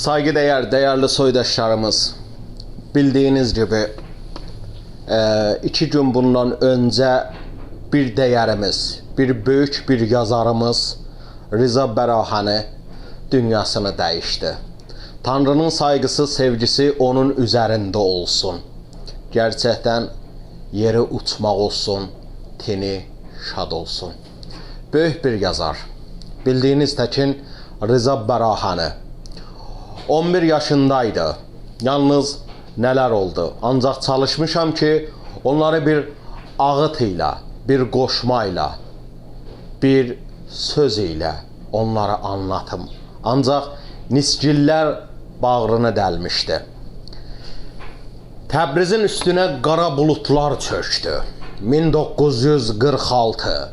Saygıdeğer, değerli soydaşlarımız, bildiğiniz gibi e, iki gün bundan önce bir değerimiz, bir büyük bir yazarımız Rıza Berahani dünyasını değişti. Tanrının saygısı, sevgisi onun üzerinde olsun. Gerçekten yeri uçmak olsun, teni şad olsun. Büyük bir yazar. Bildiğiniz tekin Rıza Berahani. 11 yaşındaydı. Yalnız neler oldu? Ancak çalışmışam ki onları bir ağıt ile, bir koşmayla, bir söz ile onları anlatım. Ancak nisciller bağrını delmişti. Təbrizin üstünə qara buludlar çökdü. 1946,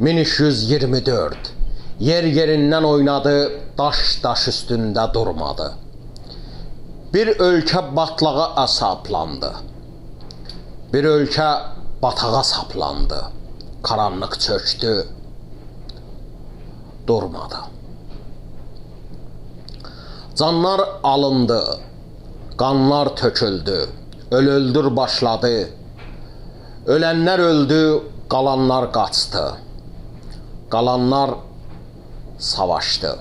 1324. Yer yerindən oynadı, daş daş üstündə durmadı. Bir ölkə batlağa saplandı. Bir ölkə batağa saplandı. Karanlıq çökdü, durmadı. Canlar alındı, qanlar töküldü, ölüldür başladı. Ölənlər öldü, qalanlar qaçdı. Qalanlar savaşdı.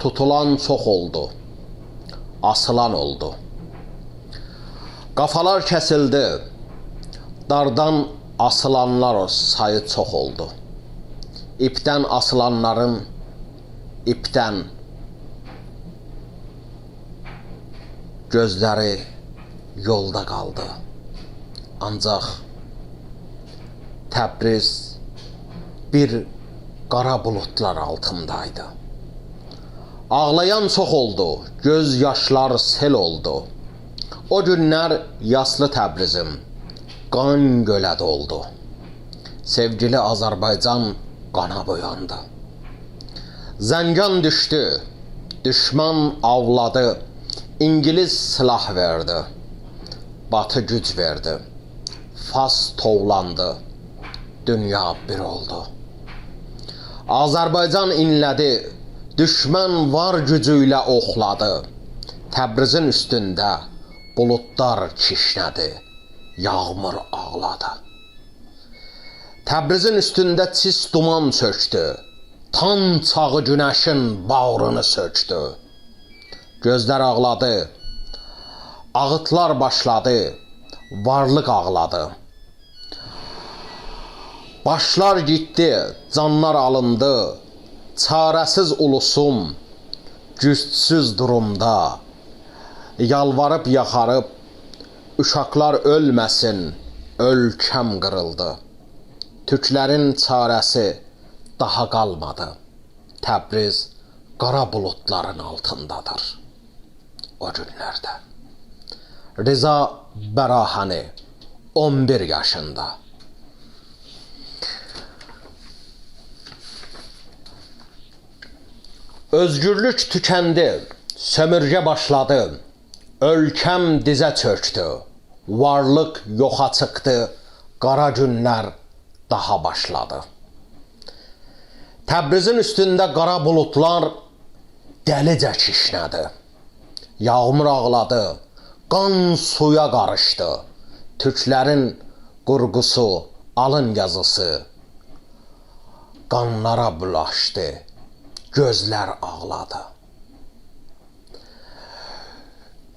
Tutulan çox oldu. Asılan oldu. Qafalar kəsildi. Dardan asılanlar sayı çox oldu. İpdən asılanların ipdən gözləri yolda qaldı. Ancaq Təbriz bir qara buludlar altındaydı. Ağlayan çox oldu, göz yaşlar sel oldu. O günlər yaslı Təbrizim qan gölə doldu. Sevgili Azərbaycan qana boyandı. Zəngan düşdü, düşman avladı, İngiliz silah verdi, Batı güc verdi, Fas tovlandı, dünya bir oldu. Azərbaycan inlədi, düşmən var gücü ilə oxladı. Təbrizin üstündə buludlar kişnədi, yağmur ağladı. Təbrizin üstündə çis duman çökdü, tan çağı günəşin bağrını sökdü. Gözlər ağladı, ağıtlar başladı, varlıq ağladı. Başlar gitti, canlar alındı. Çarəsiz ulusum gücsüz durumda. Yalvarıb yaxarıb uşaqlar ölməsin, ölkəm qırıldı. Türklərin çarəsi daha qalmadı. Təbriz qara buludların altındadır. O günlərdə. Rıza Bərahani 11 yaşında. Özgürlük tükendi, sömürge başladı. Ölkem dize çöktü. Varlık yoxa çıktı. Qara günlər daha başladı. Təbrizin üstündə qara buludlar dəlicə kişnədi. Yağmur ağladı, qan suya qarışdı. Türklərin qurğusu, alın yazısı qanlara bulaşdı. Gözlər ağladı.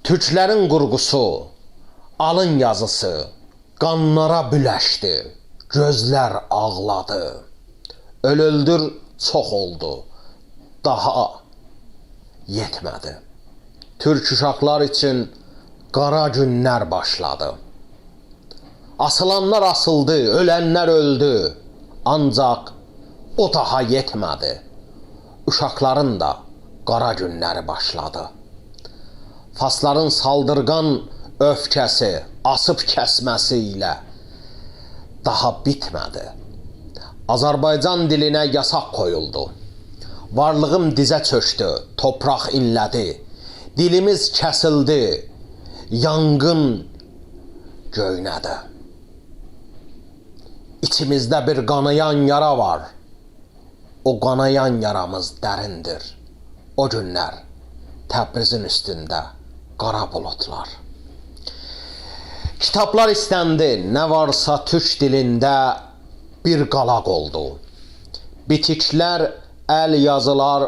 Türklərin qurğusu, alın yazısı qanlara büləşdi. Gözlər ağladı. Ölüldür çox oldu. Daha yetmədi. Türk uşaqlar üçün qara günlər başladı. Asılanlar asıldı, ölənlər öldü. Ancaq o daha yetmədi. Uşaqların da qara günləri başladı. Fasların saldırgan öfkəsi, asıb kəsməsi ilə daha bitmədi. Azərbaycan dilinə yasaq qoyuldu. Varlığım dizə çökdü, torpaq inlədi. Dilimiz kəsildi, yanğın göynədi. İçimizdə bir qanayan yara var. O qanayan yaramız dərindir. O günlər Təbrizin üstündə qara buludlar. Kitablar istəndi, nə varsa türk dilində bir qalaq oldu. Bitiklər, əl yazılar,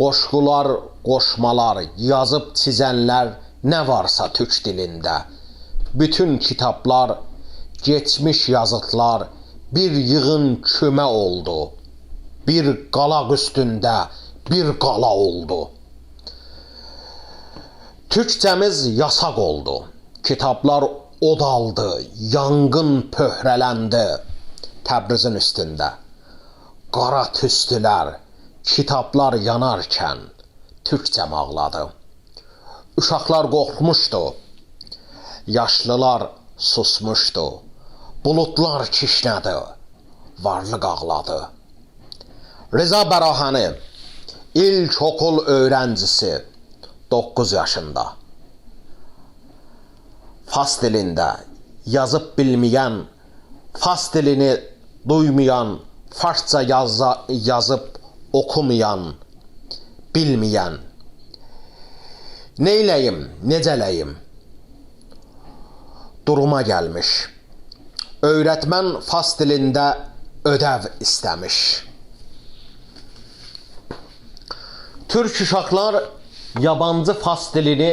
qoşqular, qoşmalar, yazıb çizənlər nə varsa türk dilində. Bütün kitablar, geçmiş yazıtlar bir yığın kümə oldu. Bir qalaq üstündə bir qala oldu. Türkçəmiz yasaq oldu. Kitablar od aldı, yanğın pöhrələndi Təbrizin üstündə. Qara tüstülər, kitablar yanarkən türkcəm ağladı. Uşaqlar qorxmuşdu. Yaşlılar susmuşdu. Buludlar kişnədi. Varlıq ağladı. Rıza Bərahəni ilk okul öğrencisi 9 yaşında. Fas dilində yazıb bilməyən, Fas dilini duymayan, Farsça yazza, yazıb okumayan, bilməyən. Neyləyim, necələyim? Duruma gəlmiş. Öyrətmən Fas dilində ödəv istəmiş. Türk uşaqlar yabancı fas dilini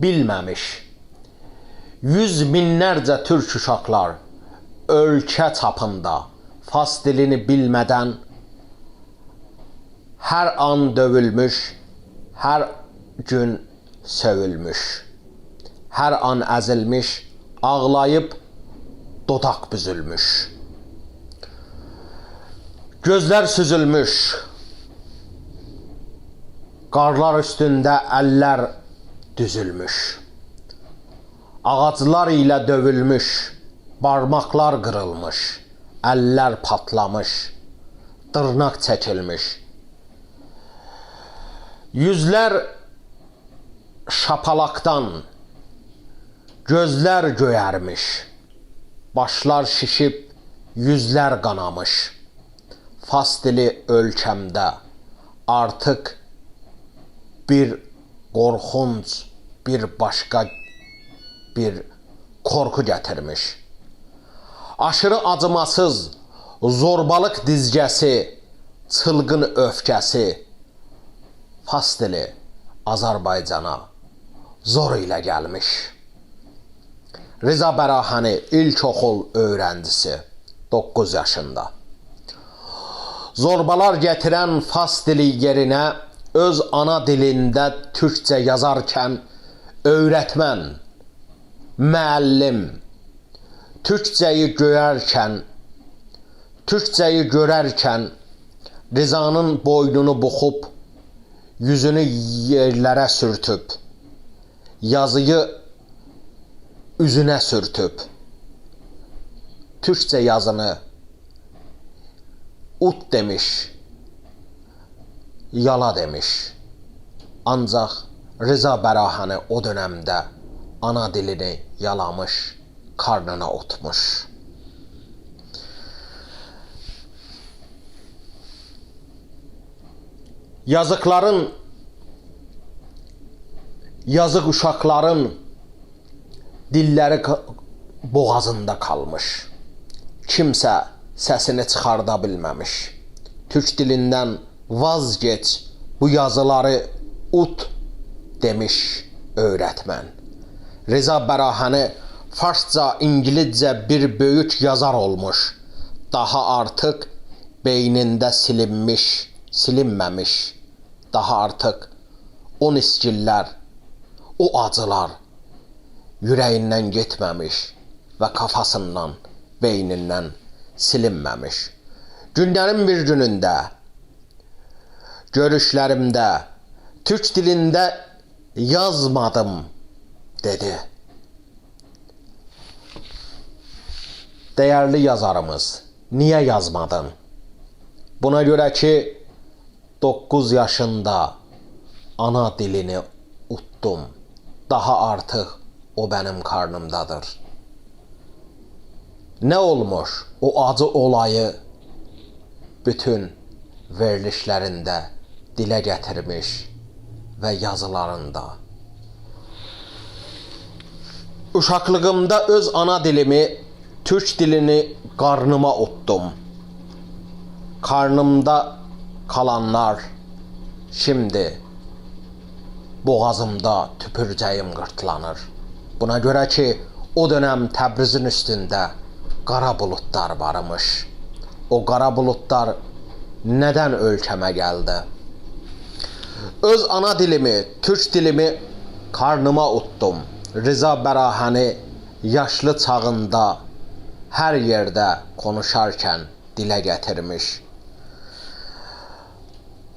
bilməmiş. Yüz minlərcə türk uşaqlar ölkə çapında fas dilini bilmədən hər an dövülmüş, hər gün sövülmüş, hər an əzilmiş, ağlayıb dodaq büzülmüş. Gözlər süzülmüş, Qarlar üstündə əllər düzülmüş. Ağaclar ilə dövülmüş, barmaqlar qırılmış, əllər patlamış, dırnaq çəkilmiş. Yüzlər şapalaqdan, gözlər göyərmiş, başlar şişib, yüzlər qanamış. Fas dili ölkəmdə artıq bir qorxunc, bir başqa bir korku gətirmiş. Aşırı acımasız, zorbalıq dizgəsi, çılğın öfkəsi Fas dili Azərbaycana zor ilə gəlmiş. Rıza Bərahəni ilkokul öğrencisi 9 yaşında. Zorbalar gətirən Fas dili yerinə öz ana dilində türkçə yazarkən öyrətmən, müəllim türkçəyi görərkən türkçəyi görərkən Rizanın boynunu buxub yüzünü yerlərə sürtüb yazıyı üzünə sürtüb türkçə yazını ut demiş yala demiş. Ancaq Rıza Bərahəni o dövrdə ana dilini yalamış, karnına otmuş. Yazıqların yazıq uşaqların dilləri boğazında qalmış. Kimsə səsini çıxarda bilməmiş. Türk dilindən vazgeç bu yazıları ut demiş öğretmen. Reza Bərahəni Farsça, İngilizcə bir böyük yazar olmuş. Daha artıq beynində silinmiş, silinməmiş. Daha artıq o niskillər, o acılar ürəyindən getməmiş və kafasından, beynindən silinməmiş. Günlərin bir günündə görüşlerimde Türk dilinde yazmadım dedi. Değerli yazarımız, niye yazmadın? Buna göre ki 9 yaşında ana dilini uttum. Daha artık o benim karnımdadır. Ne olmuş o acı olayı bütün verilişlerinde dilə gətirmiş və yazılarında. Uşaqlığımda öz ana dilimi, türk dilini qarnıma utdum. Karnımda kalanlar şimdi boğazımda tüpürcəyim qırtlanır. Buna görə ki, o dönəm Təbrizin üstündə qara buludlar varmış. O qara buludlar nədən ölkəmə gəldi? Öz ana dilimi, türk dilimi karnıma utdum. Rıza Bərahəni yaşlı çağında hər yerdə konuşarkən dilə gətirmiş.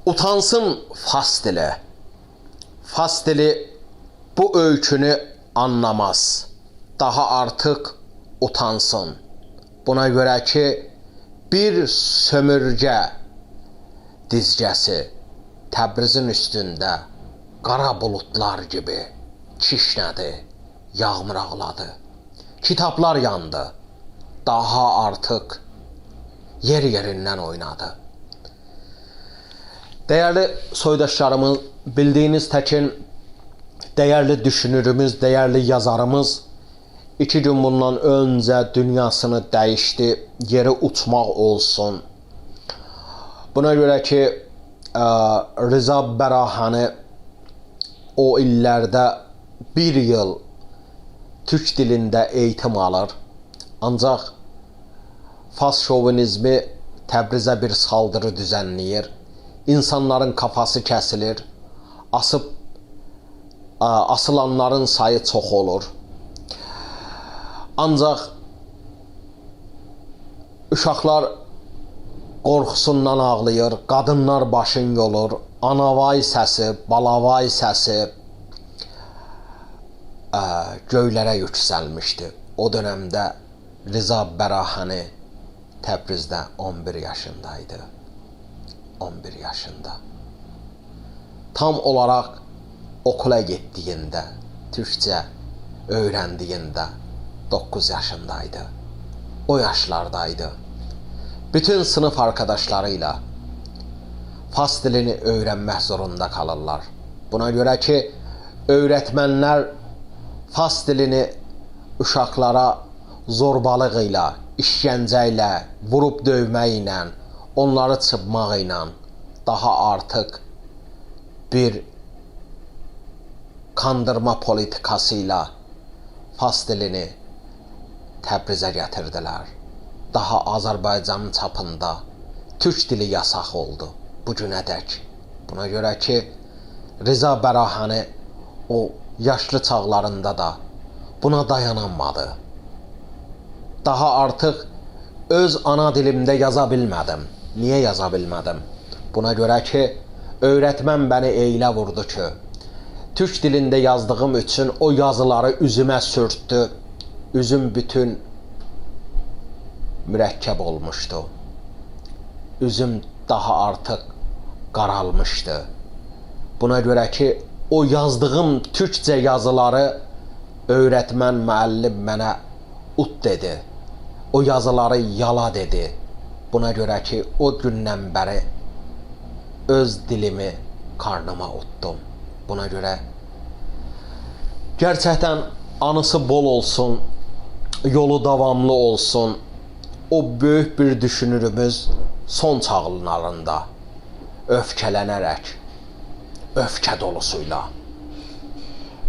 Utansın fas dili. Fas dili bu öykünü anlamaz. Daha artıq utansın. Buna görə ki, bir sömürgə dizgəsi Təbrizin üstündə qara buludlar gibi kişnədi, yağmur ağladı. Kitablar yandı. Daha artıq yer yerindən oynadı. Değerli soydaşlarımız, bildiğiniz tekin değerli düşünürümüz, değerli yazarımız iki gün bundan önce dünyasını değişti. Yeri uçmak olsun. Buna göre ki Rıza Bərahəni o illərdə bir yıl türk dilində eğitim alır. Ancaq Fas şovinizmi Təbrizə bir saldırı düzenləyir. İnsanların kafası kəsilir. Asıb asılanların sayı çox olur. Ancaq uşaqlar qorxusundan ağlayır, qadınlar başın yolur, anavay səsi, balavay səsi ə, göylərə yüksəlmişdi. O dövrdə Rıza Bərahəni Təbrizdə 11 yaşındaydı. 11 yaşında. Tam olaraq okula getdiyində, türkcə öyrəndiyində 9 yaşındaydı. O yaşlardaydı. Bütün sınıf arkadaşlarıyla Fas dilini öğrenmek zorunda kalırlar. Buna göre ki öğretmenler Fas dilini uşaqlara işgəncə ilə, vurub dövməklə, onları çıpmaq ilə daha artıq bir kandırma politikasıyla Fas dilini Təbrizə gətirdilər. Daha Azərbaycanın çapında türk dili yasaq oldu bu günədək. Buna görə ki, Rıza Bərahəni o yaşlı çağlarında da buna dayanamadı. Daha artıq öz ana dilimdə yaza bilmədim. Niyə yaza bilmədim? Buna görə ki, öyrətmən məni eylə vurdu ki, Türk dilində yazdığım üçün o yazıları üzümə sürtdü. Üzüm bütün mürəkkəb olmuşdu. Üzüm daha artıq qaralmışdı. Buna görə ki, o yazdığım türkcə yazıları öyrətmən, müəllim mənə ut dedi. O yazıları yala dedi. Buna görə ki, o gündən bəri öz dilimi karnıma utdum. Buna görə gerçəkdən anısı bol olsun, yolu davamlı olsun. O böyük bir düşünürümüz son çağlarında öfkelənərək, öfkə dolusuyla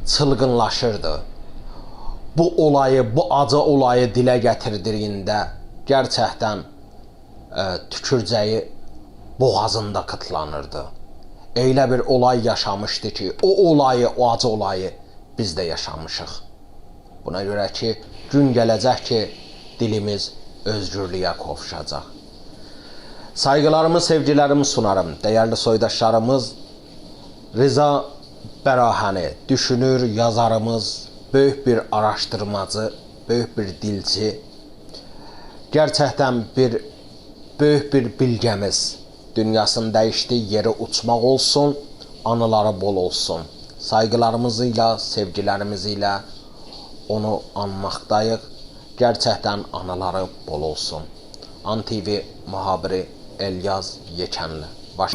çılgınlaşırdı. Bu olayı, bu acı olayı dilə gətirdiyində gerçəkdən ə, tükürcəyi boğazında qıtlanırdı. Elə bir olay yaşamışdı ki, o olayı, o acı olayı biz də yaşamışıq. Buna görə ki, gün gələcək ki, dilimiz özgürlüyə qovuşacaq. Saygılarımı, sevgilərimi sunarım. Değerli soydaşlarımız Rıza Bərahəni, düşünür yazarımız, böyük bir araşdırmacı, böyük bir dilci. Gerçəkdən bir böyük bir bilgəmiz. Dünyasını dəyişdi, yeri uçmaq olsun, anıları bol olsun. Saygılarımızı ilə, sevgilərimizi ilə onu anmaqdayıq. Gerçəkdən anıları bol olsun. ANTV muhabiri Elyaz Yekənli. Baş